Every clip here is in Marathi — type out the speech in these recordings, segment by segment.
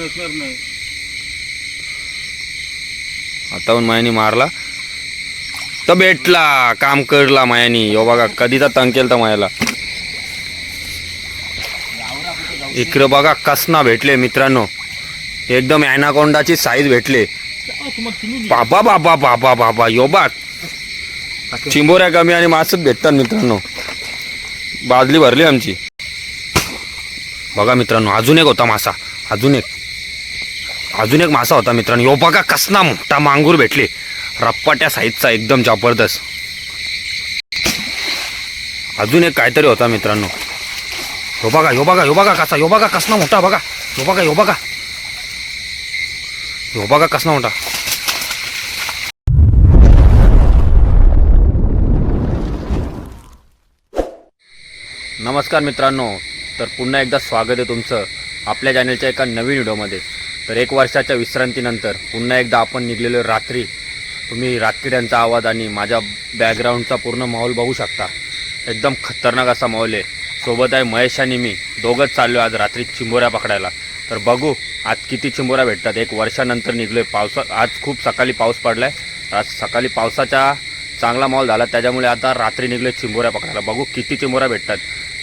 असणार नाही. आता मायानी मारला. तर भेटला काम करला मायानी. यो बघा कधीचा तंग केलं तर मायाला. इकडं बघा कसना भेटले मित्रांनो. एकदम ॲनाकोंडाची साईज भेटले. बाबा बाबा बाबा बाबा यो बाग चिंबोऱ्या कमी आणि मासच भेटतात मित्रांनो. बादली भरली आमची. बघा मित्रांनो अजून एक होता मासा. अजून एक. अजून एक मासा होता मित्रांनो. यो बघा कसना मोठा मांगूर भेटले. रप्पाट्या साईजचा एकदम जबरदस्त. अजून एक काहीतरी होता मित्रांनो. यो बघा यो बघा यो बघा कसा यो बघा कसना मोठा बघा. यो बघा यो बघा. यो बघा कसना मोठा. नमस्कार मित्रांनो. तर पुन्हा एकदा स्वागत आहे तुमचं आपल्या चॅनलच्या एका नवीन व्हिडिओमध्ये तर एक वर्षाच्या विश्रांतीनंतर पुन्हा एकदा आपण निघलेलो रात्री. तुम्ही रातकिड्यांचा आवाज आणि माझ्या बॅकग्राऊंडचा पूर्ण माहोल बघू शकता. एकदम खतरनाक असा माहोल आहे. सोबत आहे महेश आणि मी. दोघंच चाललो आज रात्री चिंबोऱ्या पकडायला. तर बघू आज किती चिंबोऱ्या भेटतात. एक वर्षानंतर निघलोय पावसा आज खूप सकाळी पाऊस पडलाय. आज सकाळी पावसाचा चांगला माहोल झाला. त्याच्यामुळे आता रात्री निघले चिंबोऱ्या पकडायला. बघू किती चिंबोऱ्या भेटतात.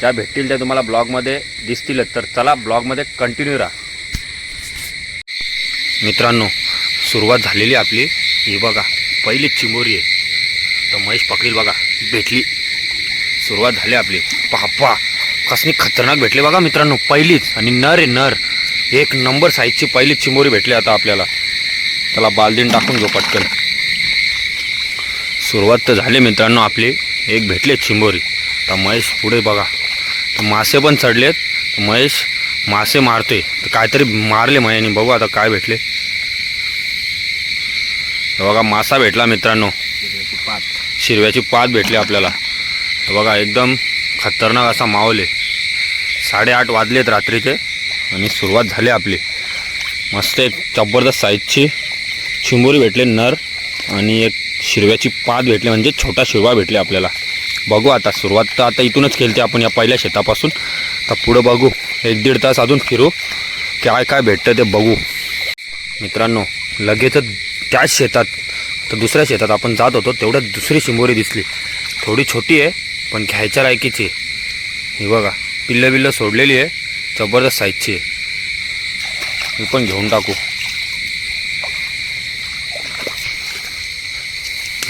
ज्या भेटतील त्या तुम्हाला ब्लॉगमध्ये दिसतीलच. तर चला ब्लॉगमध्ये कंटिन्यू राहा. मित्रांनो सुरुवात झालेली आपली. ही बघा पहिली चिंबोरी आहे. तर महेश पकडील बघा भेटली. सुरुवात झाली आपली. पापा कसनी खतरनाक भेटले बघा मित्रांनो पहिलीच. आणि नर आहे नर. एक नंबर साईजची पहिलीच चिंबोरी भेटली आता आपल्याला. त्याला बालदीन टाकून घेऊ पटकन. सुरुवात तर झाली मित्रांनो आपली. एक भेटले चिंबोरी. तर महेश पुढे बघा. तर मासे पण चढलेत. महेश मासे मारतोय. तर काहीतरी मारले मयाने. बघू आता काय भेटले. बघा मासा भेटला मित्रांनो. शिरव्याची पात भेटली आपल्याला. बघा एकदम खतरनाक असा माहोल आहे. साडेआठ वाजलेत रात्रीचे आणि सुरुवात झाली आपली. मस्त एक जबरदस्त साईजची चिंबोरी भेटले नर आणि एक शिरव्याची पात भेटली म्हणजे छोटा शिरवा भेटले आपल्याला. बघू आता सुरुवात तर आता इथूनच केली आपण या पहिल्या शेतापासून. तर पुढं बघू एक दीड तास अजून फिरू काय काय भेटतं ते बघू. मित्रांनो लगेचच त्याच शेतात तर दुसऱ्या शेतात आपण जात होतो तेवढ्यात दुसरी शिंबोरी दिसली. थोडी छोटी आहे पण घ्यायच्या लायकीची आहे. ही बघा पिल्लं बिल्लं सोडलेली आहे जबरदस्त साईजची आहे. मी पण घेऊन टाकू.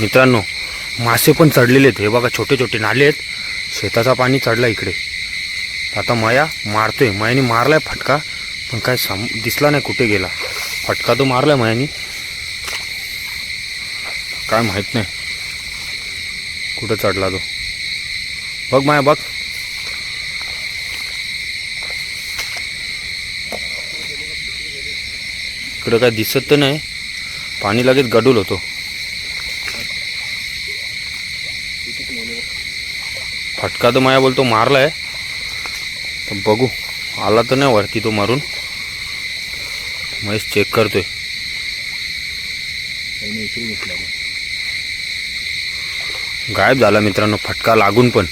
मित्रांनो मासे पण चढलेले आहेत. हे बघा छोटे छोटे नाले आहेत. शेताचा पाणी चढला इकडे. आता मया मारतोय. मयानी मारलाय फटका पण काय सम दिसला नाही कुठे गेला. फटका तो मारलाय मयानी. काय माहीत नाही. कुठं चढला तो? बघ माया बघ. इकडं काय दिसत तर नाही. पाणी लगेच गडूल होतो. फटका तर माया बोलतो मारलाय. तर बघू. आला तर नाही वरती तो मारून. महेश चेक करतोय. गायब झाला मित्रांनो फटका लागून पण.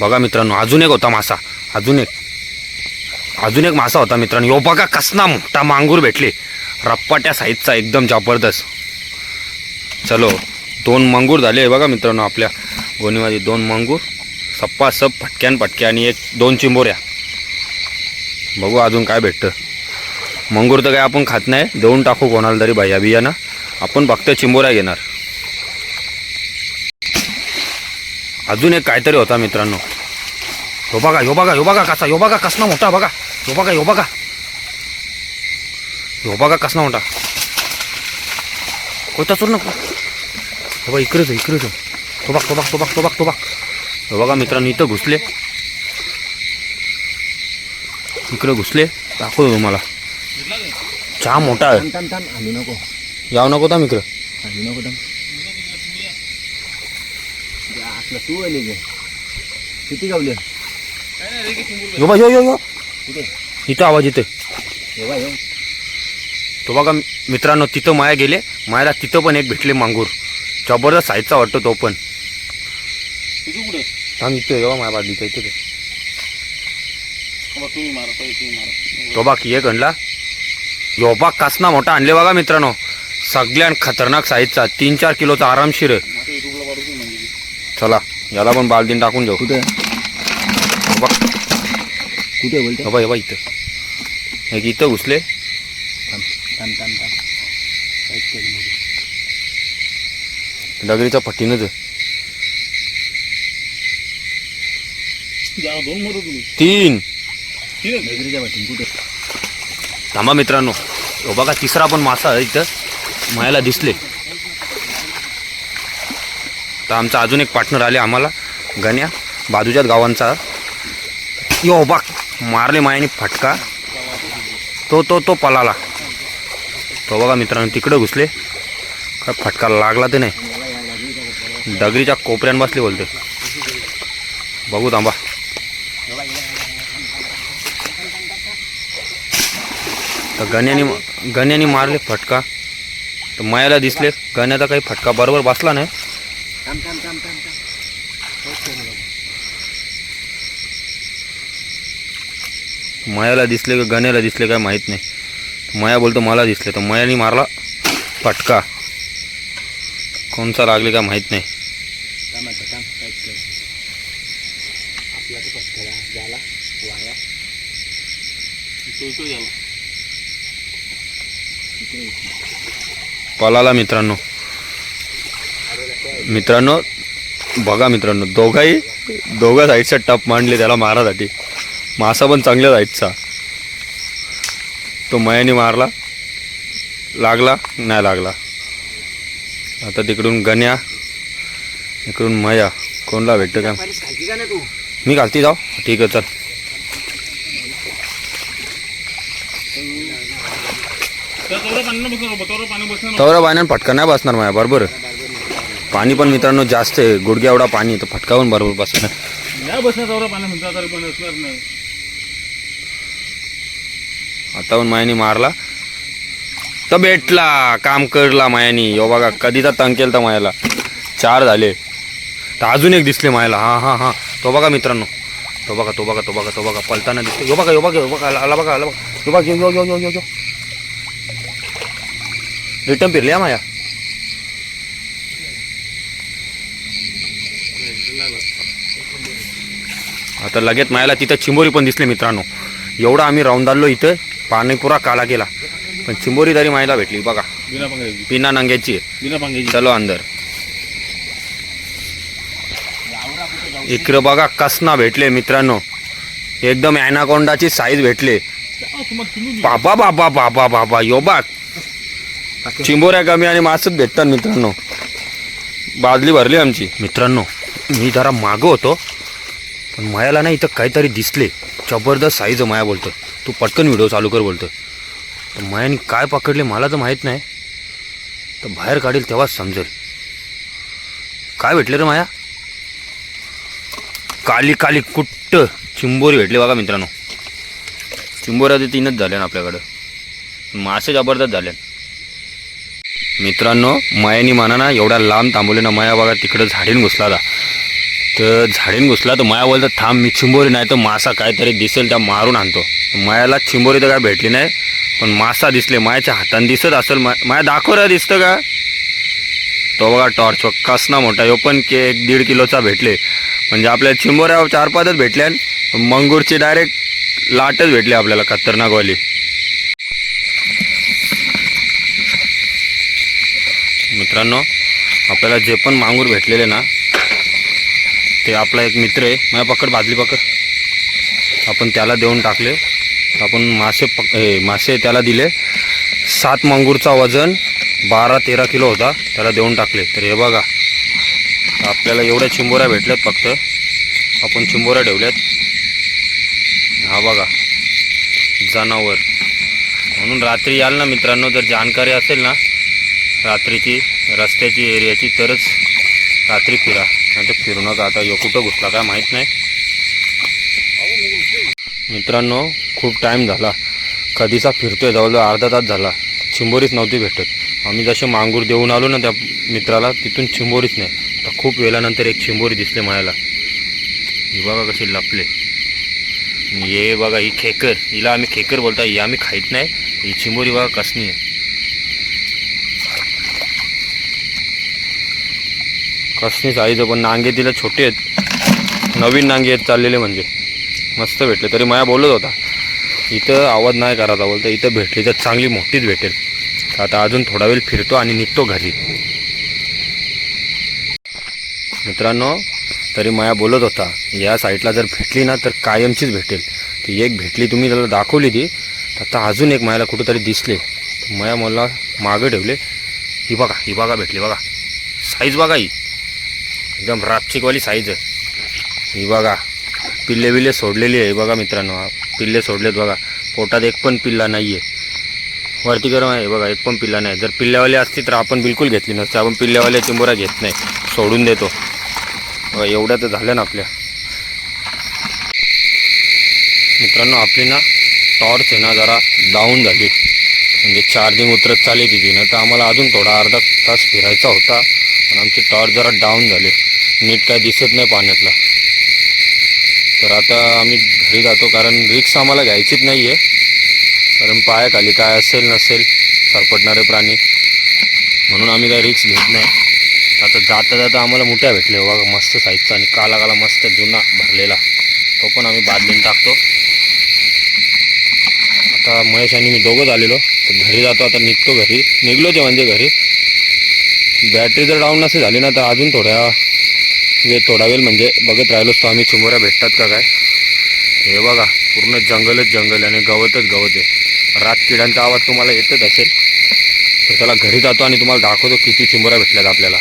बघा मित्रांनो अजून एक होता मासा अजून एक. अजून एक मासा होता मित्रांनो. यो बघा कसना मोठा मांगूर भेटले. रप्पाट्या साईजचा एकदम जबरदस्त. चलो दोन मंगूर झाले बघा मित्रांनो आपल्या गोणीमध्ये. दोन मंगूर सप्पा सप फटक्यान फटक्या आणि एक दोन चिंबोऱ्या. बघू अजून काय भेटतं. मंगूर तर काय आपण खात नाही. देऊन टाकू कोणाला तरी भैया बियानं आपण फक्त चिंबोरा घेणार. अजून एक काहीतरी होता मित्रांनो. हो बघा ह्यो बघा ह्यो बघा कसा ह्यो बघा कसना मोठा बघा. यो बघा ह्यो बघा. ह्यो बघा कसना मोठा. कोयता चोर नको. हो बघा इकडेच इकडे इकडेच तो बघ तो बघ तो बघ तो बघ तो बघ. हो बघा मित्रांनो इथं घुसले. इकडे घुसले. दाखवतो तुम्हाला. चहा मोठा आहे. नको. याव नको था मित्र आलू नको थांब. असलं तू आली गे. किती गावले? यो बा यो यो यो. कुठे? इथं आवाज येतोय. तो बघा मित्रांनो तिथं माया गेले. मायाला तिथं पण एक भेटले मांगूर. जबरदस्त साईजचा वाटतो तो पण. थांब इथं माया बाजूचा इथे तो बा एक आणला योबा कसना मोठा आणले बघा मित्रांनो. सगळ्यात खतरनाक साईजचा तीन चार किलोचा आरामशीर आहे. चला याला पण बालदीन टाकून जाऊ. कुठे? कुठे बोलते? बघ इथं. एक इथं घुसले. डगरीच्या पट्टीनंच तीन. वाटेन कुठे? थांबा मित्रांनो. बघा तिसरा पण मासा आहे इथं. मायाला दिसले. तर आमचा अजून एक पार्टनर आले आम्हाला गण्या. बाजूच्याच गावांचा. यो बघ मारले मायाने फटका. तो तो तो पलाला. तो बघा मित्रांनो तिकडे घुसले. काय फटका लागला ते नाही. डगरीच्या कोपऱ्यान बसले बोलते. बघू थांबा. तर गण्याने गण्याने मारले फटका. तर मायाला दिसले गण्याचा काही फटका बरोबर बसला नाही. थांब थांब थांब थांब थांब. काहीच करू नको. मायाला दिसले का गण्याला दिसले काय माहीत नाही. माया बोलतो मला दिसले तर मायाने मारला फटका. कोणचा लागले का माहीत नाही. थांब आता थांब काहीच करू नको. आपला तो पत्करा झाला वाया. तो झाला पलाला मित्रांनो. मित्रांनो बघा मित्रांनो दोघाही दोघं साईडचा टप मांडले त्याला मारासाठी. मासा पण चांगल्या साईडचा तो मयाने मारला. लागला? नाही लागला. आता तिकडून गण्या इकडून मया. कोणला भेटतं काय? मी घालती जाऊ. ठीक आहे चल. तवरा पाण्यात फटका नाही बसणार माया बरोबर? पाणी पण मित्रांनो जास्त आहे गुडघ्या एवढा पाणी तर फटका पण बरोबर बसणार. नाही बसणार तेवढा पाणी तरी पण असणार नाही. आता पण मायानी मारला. तर भेटला काम करला मायानी. यो बघा कधीचा तंग केला तर मायाला. चार झाले. तर अजून एक दिसले मायाला. हा हा हा. तो बघा मित्रांनो. तो बघा तो बघा तो बघा तो बघा. पलताना दिसतो यो बघा यो बघा यो बघा आला बघा आला बघा. यो बघा यो यो यो यो यो. रिटर्न फिरली हा माया आता लगेच मायाला तिथं चिंबोरी पण दिसले मित्रांनो. एवढा आम्ही राऊंड आलो इथं पाणी पुरा काला केला पण चिंबोरी तरी मायला भेटली बघा. बिना नंग्याची. चलो अंदर. इकडं बघा कसना भेटले मित्रांनो. एकदम ॲनाकोंडाची साईज भेटले. बाबा बाबा बाबा बाबा यो बा चिंबोऱ्या कमी आणि मासच भेटतात मित्रांनो. बादली भरली आमची. मित्रांनो मी जरा मागं होतो पण मायाला ना इथं काहीतरी दिसले. जबरदस्त साईज माया बोलतो तू पटकन व्हिडिओ चालू कर बोलतो तर मायाने काय पकडले मला तर माहीत नाही. तर बाहेर काढेल तेव्हाच समजेल. काय भेटले रे माया? काली काली कुट्ट चिंबोरी भेटली बघा मित्रांनो. चिंबोऱ्या ते तीनच झाल्या ना आपल्याकडं. मासे जबरदस्त झाले. मित्रांनो मायानी म्हणा ना एवढ्या लांब थांबवले ना माया बघा तिकडं झाडीन घुसला होता तर झाडीन घुसला तर माया बोलतं थांब मी चिंबोरी नाही तर मासा काहीतरी दिसेल त्या मारून आणतो. मायाला चिंबोरी तर काय भेटली नाही पण मासा दिसले मायाच्या हाताने दिसत असेल मा माया दाखवला दिसतं का? तो बघा टॉर्च कसना मोठा यो पण के एक दीड किलोचा भेटले. म्हणजे आपल्या चिंबोऱ्या चार पाचच भेटल्या मंगूरची डायरेक्ट लाटच भेटली आपल्याला खतरनाकवाली मित्रांनो आपल्याला जे पण मांगूर भेटलेले ना ते आपला एक मित्र आहे. माझ्या पकड बादली पकड. आपण त्याला देऊन टाकले. आपण मासे पक हे मासे त्याला दिले. सात मांगूरचा वजन बारा तेरा किलो होता. त्याला देऊन टाकले. तर हे बघा आपल्याला एवढ्या चिंबोऱ्या भेटल्यात फक्त. आपण चिंबोऱ्या ठेवल्यात. हा बघा जनावर. म्हणून रात्री याल ना मित्रांनो जर जाणकारी असेल ना रात्रीची रस्त्याची एरियाची तरच रात्री फिरा. नाही तर फिरू नका आता यो कुठं घुसला काय माहीत नाही. मित्रांनो खूप टाईम झाला. कधीचा फिरतोय जवळजवळ अर्धा तास झाला. चिंबोरीच नव्हती भेटत. आम्ही जसे मांगूर देऊन आलो ना त्या मित्राला तिथून चिंबोरीच नाही. तर खूप वेळानंतर एक चिंबोरी दिसले मायाला. ही बघा कशी लपले. ये बघा ही खेकर. हिला आम्ही खेकर बोलतो ही आम्ही खाईत नाही. ही चिंबोरी बघा कसणी आहे. कसणी साईज पण नांगे तिला छोटे आहेत. नवीन नांगे आहेत चाललेले म्हणजे. मस्त भेटले तरी माया बोलत होता इथं आवाज नाही करायचा बोलतो इथं भेटली तर चांगली मोठीच भेटेल. आता अजून थोडा वेळ फिरतो आणि निघतो घरी. मित्रांनो तरी माया बोलत होता या साईडला जर भेटली ना तर कायमचीच भेटेल. ती एक भेटली तुम्ही त्याला दाखवली ती आता अजून एक मायाला कुठंतरी दिसले. मया माया मला मागं ठेवले ही बघा ही बघा भेटली बघा. साईज बघा ही. एकदम रापचिकवाली साईज आहे. ही बघा पिल्ले बिल्ले सोडलेली आहे. बघा मित्रांनो पिल्ले सोडलेत बघा. पोटात एक पण पिल्ला नाही आहे वरती गरम आहे. बघा एक पण पिल्ला नाही. जर पिल्ल्यावाले असती तर आपण बिलकुल घेतली नसते. आपण पिल्ल्यावाले चिंबोरा घेत नाही. सोडून देतो. बघा एवढ्या तर झाल्या ना आपल्या. मित्रांनो आपली ना टॉर्च आहे ना जरा डाऊन झाली. म्हणजे चार्जिंग उतरत चालली तिची. ना तर आम्हाला अजून थोडा अर्धा तास फिरायचा होता. पण आमची टॉर्च जरा डाऊन झाली. नीट काय दिसत नाही पाण्यातला. तर आता आम्ही घरी जातो कारण रिक्स आम्हाला घ्यायचीच नाही आहे कारण पायाखाली काय असेल नसेल सरपटणारे प्राणी. म्हणून आम्ही काही रिक्स घेत नाही. आता जाता जाता आम्हाला मुठ्या भेटले बघा मस्त साईजचा आणि काला काला मस्त जुना भरलेला. तो पण आम्ही बादलीन टाकतो. आता महेश आणि मी दोघंच आलेलो तर घरी जातो आता निघतो घरी. निघलो ते म्हणजे घरी. बॅटरी जर डाऊन नसेल झाली ना तर अजून थोड्या वेळ थोडा वेळ म्हणजे बघत राहिलो तो आम्ही चिंबोऱ्या भेटतात का काय? हे बघा पूर्ण जंगलच जंगल आणि गवतच गवत आहे. रात किड्यांचा आवाज तुम्हाला येतच असेल तर त्याला घरी जातो आणि तुम्हाला दाखवतो किती चिंबोऱ्या भेटल्यात आपल्याला.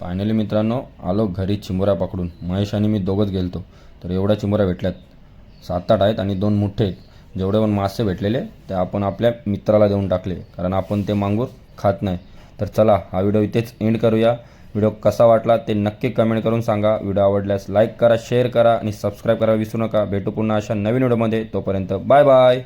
फायनली मित्रांनो आलो घरी चिंबोऱ्या पकडून. महेश आणि मी दोघंच गेलतो तर एवढ्या चिंबोऱ्या भेटल्यात. सात आठ आहेत आणि दोन मोठे आहेत. जेवढे पण मासे भेटलेले ते आपण आपल्या मित्राला देऊन टाकले कारण आपण ते मांगूर खात नाही. तर चला हा व्हिडिओ इथेच एंड करूया. व्हिडिओ कसा वाटला ते नक्की कमेंट करून सांगा. व्हिडिओ आवडल्यास लाईक करा शेअर करा आणि सबस्क्राईब करा विसरू नका. भेटू पुन्हा अशा नवीन व्हिडिओमध्ये. तोपर्यंत बाय बाय.